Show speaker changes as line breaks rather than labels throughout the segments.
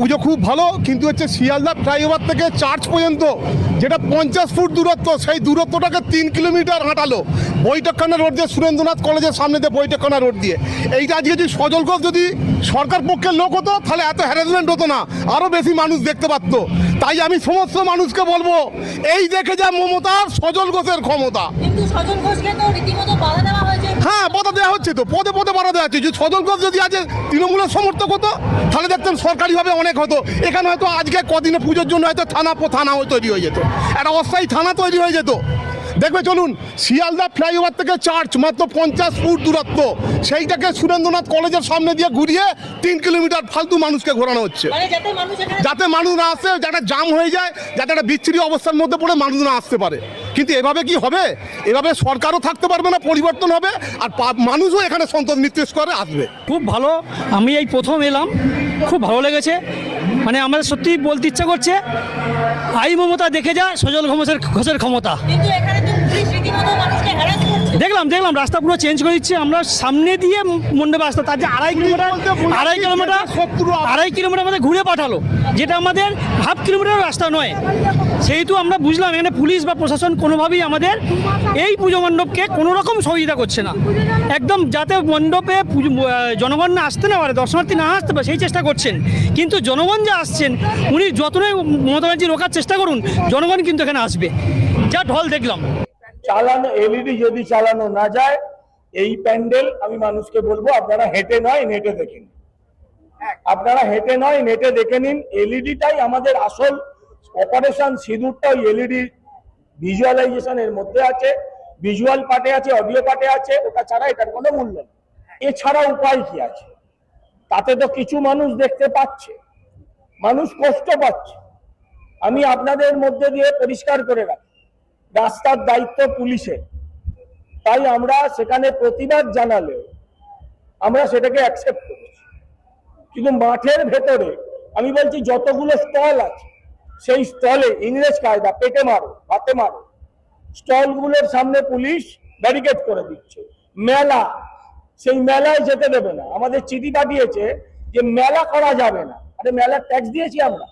পুজো খুব ভালো, কিন্তু হচ্ছে শিয়ালদা ফ্লাইওভার থেকে চার্চ পর্যন্ত, যেটা পঞ্চাশ ফুট দূরত্ব, সেই দূরত্বটাকে তিন কিলোমিটার হাঁটালো। বৈঠকখানা রোড দিয়ে সুরেন্দ্রনাথ কলেজের সামনে দিয়ে বৈঠকখানা রোড দিয়ে। এইটা আজকে যদি সজল ঘোষ যদি সরকার পক্ষের লোক হতো, তাহলে এত হ্যারাসমেন্ট হতো না। আরও বেশি মানুষ দেখতে পারতো। তাই আমি সমস্ত মানুষকে বলব, এই দেখে যা মমতার সজল ঘোষের ক্ষমতা।
কিন্তু সজল ঘোষকে তো রীতিমতো বাধা দেওয়া
হ্যাঁ বাধা দেওয়া হচ্ছে তো পদে পদে বাধা দেওয়া হচ্ছে। যদি ঘোষ যদি আজ তৃণমূলের সমর্থক হতো তাহলে দেখতেন সরকারিভাবে অনেক হতো। এখানে হয়তো আজকে কদিনে পুজোর জন্য হয়তো থানা পো থানা তৈরি হয়ে যেত। একটা অস্থায়ী থানা তৈরি হয়ে যেত। দেখবে চলুন শিয়ালদা ফ্লাইওভার থেকে চার্চ মাত্র পঞ্চাশ ফুট দূরত্ব। সেইটাকে সুরেন্দ্রনাথ কলেজের সামনে দিয়ে ঘুরিয়ে তিন কিলোমিটার ফালতু মানুষকে ঘোরানো হচ্ছে।
মানে যাতে মানুষ
যাতে মানুষ না আসে যাতে জাম হয়ে যায় যাতে একটা বিচ্ছিরি অবস্থার মধ্যে পড়ে মানুষ না আসতে পারে। কিন্তু এভাবে কি হবে? এভাবে সরকারও থাকতে পারবে না পরিবর্তন হবে আর মানুষও এখানে সন্তোষ নির্দেশ করে আসবে।
খুব ভালো আমি এই প্রথম এলাম খুব ভালো লেগেছে। মানে আমাদের সত্যি বলতে ইচ্ছা করছে আই মমতা দেখে যা সজল ঘোষের ঘোষের ক্ষমতা। দেখলাম দেখলাম রাস্তা পুরো চেঞ্জ করে দিচ্ছে আমরা সামনে দিয়ে মন্ডপে আসতো তার যে আড়াই কিলোমিটার আড়াই কিলোমিটার আড়াই কিলোমিটার আমাদের ঘুরে পাঠালো যেটা আমাদের হাফ কিলোমিটার রাস্তা নয়। সেহেতু আমরা বুঝলাম এখানে পুলিশ বা প্রশাসন কোনোভাবেই আমাদের এই পুজো মণ্ডপকে কোনো রকম সহযোগিতা করছে না। একদম যাতে মণ্ডপে জনগণ না আসতে না পারে, দর্শনার্থী না আসতে পারে, সেই চেষ্টা করছেন। কিন্তু জনগণ যে আসছেন, উনি যতটাই মমতা ব্যানার্জি রোকার চেষ্টা করুন, জনগণ কিন্তু এখানে আসবে। যা ঢল দেখলাম।
চালানো এলইডি যদি চালানো না যায়, এই প্যান্ডেল আমি মানুষকে বলব, আপনারা হেঁটে নয়, নেটে দেখে নিন। আপনারা হেঁটে নয়, নেটে দেখে নিন এলইডিটাই আমাদের আসল অপারেশন সিঁদুরটা ওই এলইডি ভিজুয়ালাইজেশন এর মধ্যে আছে ভিজুয়াল পার্টে আছে অডিও পার্টে আছে, ওটা ছাড়া এটার কোনো মূল্য নেই। এছাড়া উপায় কি আছে? তাতে তো কিছু মানুষ দেখতে পাচ্ছে, মানুষ কষ্ট পাচ্ছে। আমি আপনাদের মধ্যে দিয়ে পরিষ্কার করে রাখি, রাস্তার দায়িত্ব পুলিশের। তাই আমরা সেখানে প্রতিবাদ জানালেও আমরা সেটাকে অ্যাকসেপ্ট করেছি। কিন্তু মাঠের ভেতরে, আমি বলছি যতগুলো স্টল আছে সেই স্টলে ইংরেজ কায়দা, পেটে মারো, হাতে মারো। স্টলগুলোর সামনে পুলিশ ব্যারিকেড করে দিচ্ছে। মেলা, সেই মেলায় যেতে দেবে না। আমাদের চিঠি পাঠিয়েছে যে মেলা করা যাবে না। আরে মেলার ট্যাক্স দিয়েছি আমরা।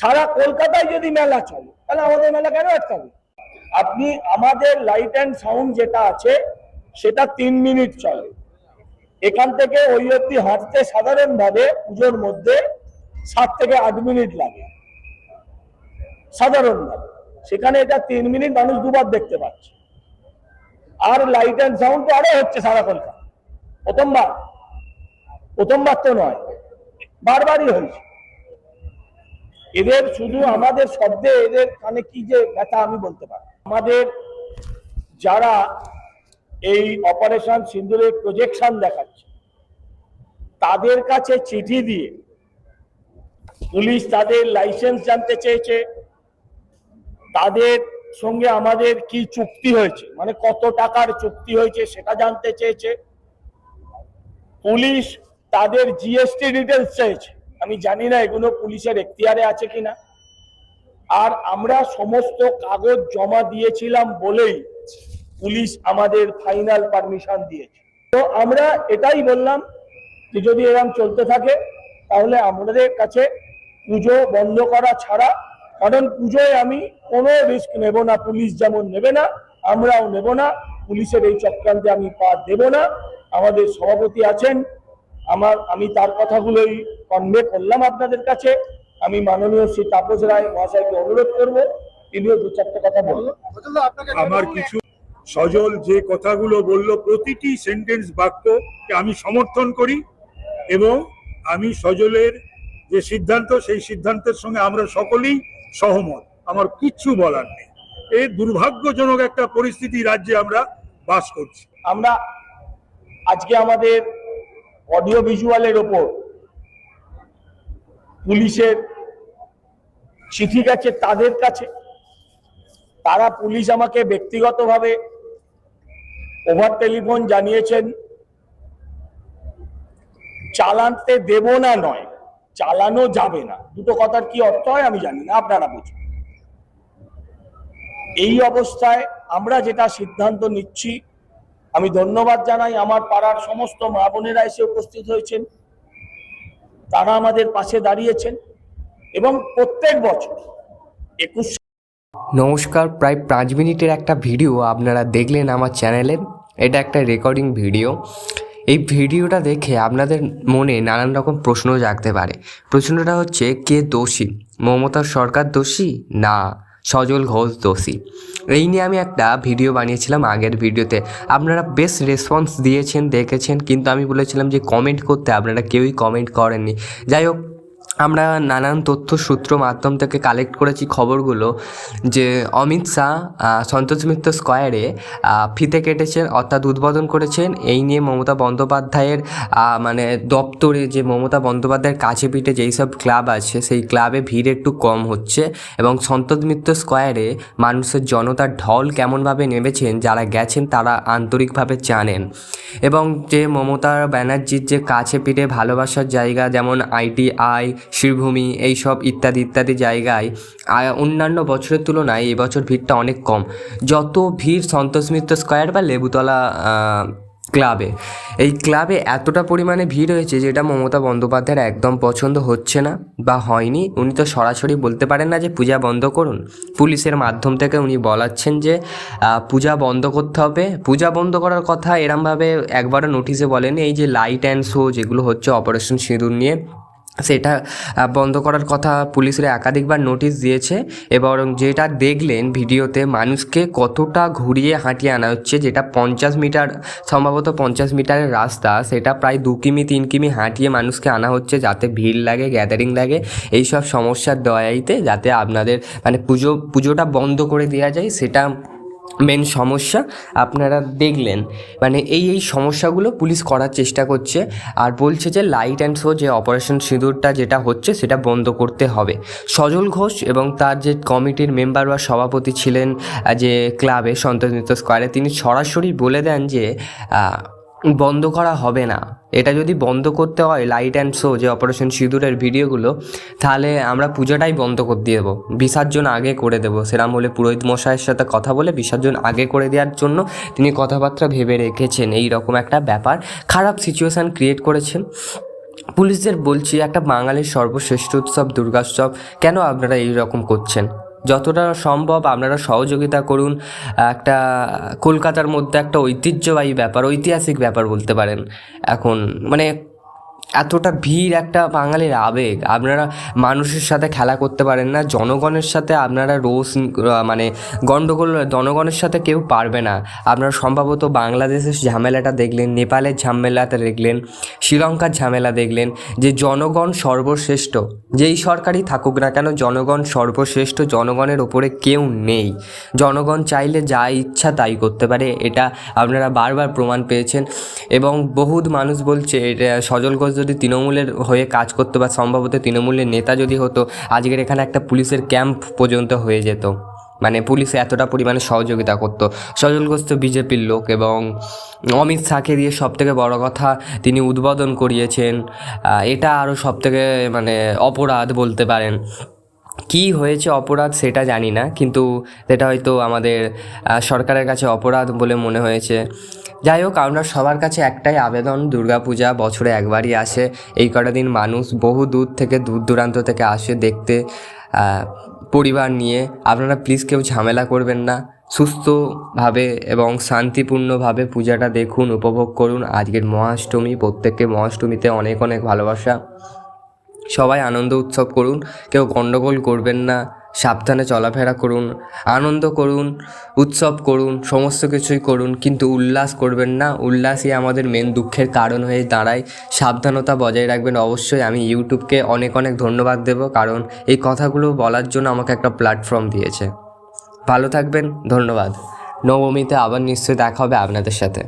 সারা কলকাতায় যদি মেলা চলে, তাহলে আমাদের মেলা কেন আটকাবে? আপনি আমাদের লাইট অ্যান্ড সাউন্ড যেটা আছে, সেটা তিন মিনিট চলে। এখান থেকে ওই অব্দি হাঁটতে সাধারণভাবে পুজোর মধ্যে সাত থেকে আট মিনিট লাগে। সাধারণভাবে সেখানে এটা তিন মিনিট মানুষ দুবার দেখতে পাচ্ছে। আর লাইট অ্যান্ড সাউন্ড তো আরও হচ্ছে সারা কলকাতা প্রথমবার। প্রথমবার তো নয়। বারবারই হয়েছে। এদের শুধু আমাদের শব্দে এদের কানে কি যে ব্যথা আমি বলতে পারি আমাদের যারা এই অপারেশন সিন্দুরের প্রজেকশন দেখাচ্ছে, তাদের কাছে চিঠি দিয়ে পুলিশ তাদের লাইসেন্স জানতে চেয়েছে। তাদের সঙ্গে আমাদের কি চুক্তি হয়েছে? মানে কত টাকার চুক্তি হয়েছে সেটা জানতে চেয়েছে। পুলিশ তাদের জিএসটি ডিটেলস চেয়েছে। আমি জানি না এগুলো পুলিশের এখতিয়ারে আছে কিনা। আর আমরা সমস্ত কাগজ জমা দিয়েছিলাম বলেই পুলিশ আমাদের ফাইনাল পারমিশন দিয়েছে। তো আমরা এটাই বললাম যে যদি এরকম চলতে থাকে, তাহলে আমাদের কাছে পুজো বন্ধ করা ছাড়া, কারণ পুজোয় আমি কোনো রিস্ক নেব না পুলিশ যেমন নেবে না আমরাও নেব না। পুলিশের এই চক্রান্তে আমি পা দেব না। আমাদের সভাপতি আছেন। আমার আমি তার কথাগুলোই কনভে করলাম আপনাদের কাছে। আমি মাননীয় শ্রী তাপস রায় মহাশয়কে অনুরোধ করব তিনিও দু চারটে কথা বলবেন।
আমার কিছু সজল যে কথাগুলো বলল প্রতিটি সেন্টেন্স বাক্যকে আমি সমর্থন করি এবং আমি সজলের যে সিদ্ধান্ত সেই সিদ্ধান্তের সঙ্গে আমরা সকলেই সহমত। আমার কিচ্ছু বলার নেই। এই দুর্ভাগ্যজনক একটা পরিস্থিতি রাজ্যে আমরা বাস করছি।
আমরা আজকে আমাদের অডিও ভিজুয়ালের ওপর পুলিশের চিঠি গেছে তাদের কাছে। তারা পুলিশ আমাকে ব্যক্তিগতভাবে ওভার টেলিফোন জানিয়েছেন চালানতে দেব না নয়, চালানো যাবে না। দুটো কথার কি অর্থ হয় আমি জানি না, আপনারা বুঝুন। এই অবস্থায় আমরা যেটা সিদ্ধান্ত নিচ্ছি, আমি ধন্যবাদ জানাই আমার পাড়ার সমস্ত মা বোনেরা এসে উপস্থিত হয়েছেন। তারা আমাদের পাশে দাঁড়িয়েছেন এবং প্রত্যেক বছর একুশ
নমস্কার, প্রায় পাঁচ মিনিটের একটা ভিডিও আপনারা দেখলেন আমার চ্যানেলে। এটা একটা রেকর্ডিং ভিডিও। এই ভিডিওটা দেখে আপনাদের মনে নানান রকম প্রশ্ন জাগতে পারে। প্রশ্নটা হচ্ছে, কে দোষী? মমতা সরকার দোষী? না। সজল ঘোষ দোষী। এই নিয়ে আমি একটা ভিডিও বানিয়েছিলাম আগের ভিডিওতে। আপনারা বেশ রেসপন্স দিয়েছেন, দেখেছেন, কিন্তু আমি বলেছিলাম যে কমেন্ট করতে আপনারা কেউই কমেন্ট করেননি। যাই হোক আমরা নানান তথ্য সূত্র মাধ্যম থেকে কালেক্ট করেছি খবরগুলো যে অমিত শাহ সন্তোষ মিত্র স্কোয়ারে ফিতে কেটেছেন অর্থাৎ উদ্বোধন করেছেন। এই নিয়ে মমতা বন্দ্যোপাধ্যায়ের মানে দপ্তরে যে মমতা বন্দ্যোপাধ্যায়ের কাছে পিঠে যেই সব ক্লাব আছে, সেই ক্লাবে ভিড় একটু কম হচ্ছে এবং সন্তোষ মিত্র স্কোয়ারে মানুষের জনতার ঢল কেমনভাবে নেমেছেন, যারা গেছেন তারা আন্তরিকভাবে জানেন। এবং যে মমতা ব্যানার্জির যে কাছে পিঠে ভালোবাসার জায়গা, যেমন আইটিআই শ্রীভূমি এইসব ইত্যাদি ইত্যাদি জায়গায় অন্যান্য বছরের তুলনায় এবছর ভিড়টা অনেক কম। যত ভিড় সন্তোষ মিত্র স্কোয়ার বা লেবুতলা ক্লাবে। এই ক্লাবে এতটা পরিমাণে ভিড় হয়েছে যেটা মমতা বন্দ্যোপাধ্যায়ের একদম পছন্দ হচ্ছে না বা হয়নি। উনি তো সরাসরি বলতে পারেন না যে পূজা বন্ধ করুন। পুলিশের মাধ্যম থেকে উনি বলাচ্ছেন যে পূজা বন্ধ করতে হবে। পূজা বন্ধ করার কথা এরমভাবে একবারও নোটিশে বলেন। এই যে লাইট অ্যান্ড শো যেগুলো হচ্ছে অপারেশন সিঁদুর নিয়ে সেটা বন্ধ করার কথা পুলিশের একাধিকবার নোটিশ দিয়েছে এবং যেটা দেখলেন ভিডিওতে মানুষকে কতটা ঘুরিয়ে হাঁটিয়ে আনা হচ্ছে, যেটা পঞ্চাশ মিটার, সম্ভবত পঞ্চাশ মিটারের রাস্তা, সেটা প্রায় দু কিমি, তিন কিমি হাঁটিয়ে মানুষকে আনা হচ্ছে যাতে ভিড় লাগে গ্যাদারিং লাগে, এইসব সমস্যার দয়াইতে যাতে আপনাদের মানে পুজো, পুজোটা বন্ধ করে দেওয়া যায়, সেটা মেন সমস্যা আপনারা দেখলেন। মানে এই এই সমস্যাগুলো পুলিশ করার চেষ্টা করছে আর বলছে যে লাইট অ্যান্ড শো যে অপারেশন সিঁদুরটা যেটা হচ্ছে সেটা বন্ধ করতে হবে। সজল ঘোষ এবং তার যে কমিটির মেম্বার বা সভাপতি ছিলেন যে ক্লাবে সন্তোষ মিত্র স্কোয়ারে তিনি সরাসরি বলে দেন যে বন্ধ করা হবে না। এটা যদি বন্ধ করতে হয় লাইট অ্যান্ড শো যে অপারেশন সিঁদুরের ভিডিওগুলো, তাহলে আমরা পুজোটাই বন্ধ করে দিয়ে দেবো। বিসর্জন আগে করে দেবো। সেরাম হলে পুরোহিত মশাইয়ের সাথে কথা বলে বিসর্জন আগে করে দেওয়ার জন্য তিনি কথাবার্তা ভেবে রেখেছেন। এই রকম একটা ব্যাপার। খারাপ সিচুয়েশান ক্রিয়েট করেছেন। পুলিশদের বলছি, একটা বাঙালির সর্বশ্রেষ্ঠ উৎসব, দুর্গা উৎসব, কেন আপনারা এই রকম করছেন? যতটা সম্ভব আপনারা সহযোগিতা করুন, একটা কলকাতার মধ্যে একটা ঐতিহ্যবাহী ব্যাপার, ঐতিহাসিক ব্যাপার বলতে পারেন। এখন মানে এতটা ভিড় একটা বাঙালির আবেগ। আপনারা মানুষের সাথে খেলা করতে পারেন না, জনগণের সাথে আপনারা রোজ মানে গণ্ডগোল জনগণের সাথে কেউ পারবে না। আপনারা সম্ভবত বাংলাদেশের ঝামেলাটা দেখলেন, নেপালের ঝামেলাটা দেখলেন, শ্রীলঙ্কার ঝামেলা দেখলেন যে জনগণ সর্বশ্রেষ্ঠ, যেই সরকারই থাকুক না কেন জনগণ সর্বশ্রেষ্ঠ, জনগণের ওপরে কেউ নেই। জনগণ চাইলে যা ইচ্ছা তাই করতে পারে, এটা আপনারা বারবার প্রমাণ পেয়েছেন এবং বহুত মানুষ বলছে, এটা সজল যদি তৃণমূলের হয়ে কাজ করতো বা সম্ভবত তৃণমূলের নেতা যদি হতো, আজকের এখানে একটা পুলিশের ক্যাম্প পর্যন্ত হয়ে যেত। মানে পুলিশে এতটা পরিমাণে সহযোগিতা করতো। সজলগ্রস্ত বিজেপির লোক এবং অমিত শাহকে দিয়ে সব থেকে বড় কথা তিনি উদ্বোধন করিয়েছেন। এটা আরও সব থেকে মানে অপরাধ বলতে পারেন। কি হয়েছে অপরাধ সেটা জানি না, কিন্তু সেটা হয়তো আমাদের সরকারের কাছে অপরাধ বলে মনে হয়েছে। যাই হোক, আমরা সবার কাছে একটাই আবেদন, দুর্গাপূজা বছরে একবারই আসে। এই কটা দিন মানুষ বহু দূর থেকে, দূর দূরান্ত থেকে আসে দেখতে পরিবার নিয়ে। আপনারা প্লিজ কেউ ঝামেলা করবেন না। সুস্থভাবে এবং শান্তিপূর্ণভাবে পূজাটা দেখুন, উপভোগ করুন। আজকের মহাষ্টমী, প্রত্যেককে মহাষ্টমীতে অনেক অনেক ভালোবাসা। সবাই আনন্দ উৎসব করুন, কেউ গণ্ডগোল করবেন না, সাবধানে চলাফেরা করুন, আনন্দ করুন, উৎসব করুন, সমস্ত কিছুই করুন, কিন্তু উল্লাস করবেন না, উল্লাসই আমাদের মেন দুঃখের কারণ হয়ে দাঁড়ায়। সাবধানতা বজায় রাখবেন অবশ্যই, আমি ইউটিউবকে অনেক অনেক ধন্যবাদ দেব, কারণ এই কথাগুলো বলার জন্য আমাকে একটা প্ল্যাটফর্ম দিয়েছে। ভালো থাকবেন, ধন্যবাদ। নবমীতে আবার নিশ্চয়ই দেখা হবে আপনাদের সাথে।